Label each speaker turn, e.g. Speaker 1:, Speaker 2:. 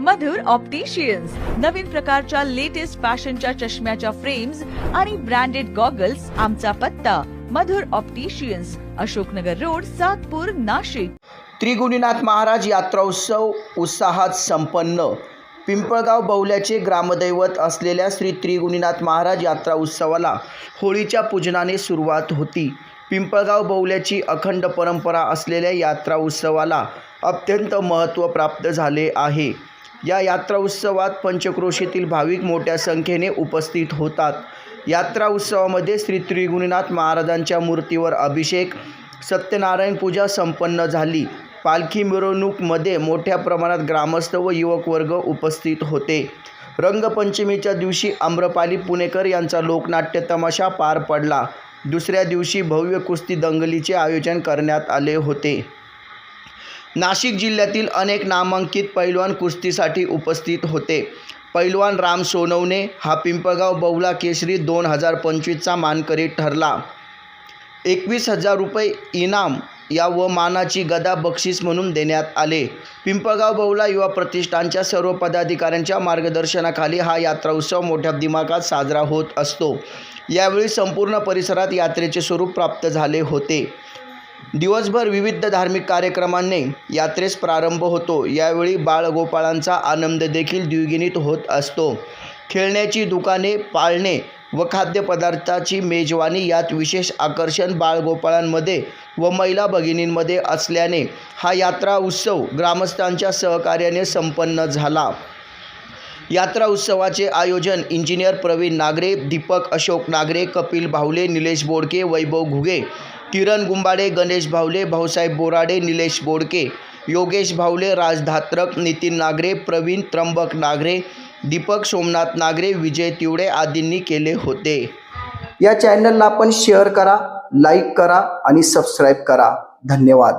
Speaker 1: मधुर opticians नवीन प्रकारच्या latest फॅशनच्या चष्म्याच्या फ्रेम्स आणि ब्रँडेड गॉगल्स आमचा पत्ता. Madhur opticians Ashoknagar road Satpur Nashik.
Speaker 2: त्रिगुणीनाथ Maharaj यात्रा उत्सव उत्साहात संपन्न. पिंपळगाव बौल्याचे ग्रामदैवत असलेल्या श्री त्रिगुणीनाथ महाराज यात्रा उत्सवाला होळीच्या पूजनाने सुरुवात होती. पिंपळगाव बौल्याची अखंड परंपरा असलेल्या यात्रा उत्सवाला अत्यंत महत्त्व प्राप्त झाले आहे. या यात्रा उत्सवात पंचक्रोशीतील भाविक मोठ्या संख्येने उपस्थित होतात. यात्रा उत्सवामध्ये श्री त्रिगुणीनाथ महाराजांच्या मूर्तीवर अभिषेक सत्यनारायण पूजा संपन्न झाली. पालखी मिरवणूकमध्ये मोठ्या प्रमाणात ग्रामस्थ व युवक वर्ग उपस्थित होते. रंगपंचमीच्या दिवशी आम्रपाली पुणेकर यांचा लोकनाट्य तमाशा पार पडला. दुसऱ्या दिवशी भव्य कुस्ती दंगलीचे आयोजन करण्यात आले होते. नाशिक जिल्ह्यातील अनेक नामांकित पैलवान कुस्तीसाठी उपस्थित होते. पैलवान राम सोनवणे हा पिंपळगाव बौला केसरी दोन हजार पंचवीसचा मानकरी ठरला. एकवीस हजार रुपये इनाम या व मानाची गदा बक्षीस म्हणून देण्यात आले. पिंपळगाव बौला युवा प्रतिष्ठानच्या सर्व पदाधिकाऱ्यांच्या मार्गदर्शनाखाली हा यात्रा उत्सव मोठ्या दिमागात साजरा होत असतो. यावेळी संपूर्ण परिसरात यात्रेचे स्वरूप प्राप्त झाले होते. दिवसभर विविध धार्मिक कार्यक्रमांनी यात्रेस प्रारंभ होतो. यावेळी बाळगोपाळांचा आनंद देखील द्विगुणित होत असतो. खेळण्याची दुकाने पाळणे व खाद्यपदार्थाची मेजवानी यात विशेष आकर्षण बाळगोपाळांमध्ये व महिला भगिनींमध्ये असल्याने हा यात्रा उत्सव ग्रामस्थांच्या सहकार्याने संपन्न झाला. यात्रा उत्सवाचे आयोजन इंजिनियर प्रवीण नागरे दीपक अशोक नागरे कपिल भावले निलेश बोडके वैभव घुगे किरण गुंबाडे गणेश भावले भाऊसाहेब बोराडे निलेश बोडके योगेश भावले राज धात्रक नितीन नागरे प्रवीण त्र्यंबक नागरे दीपक सोमनाथ नागरे विजय तिवडे आदींनी केले होते. या चॅनलला आपण शेअर करा लाईक करा आणि सबस्क्राईब करा. धन्यवाद.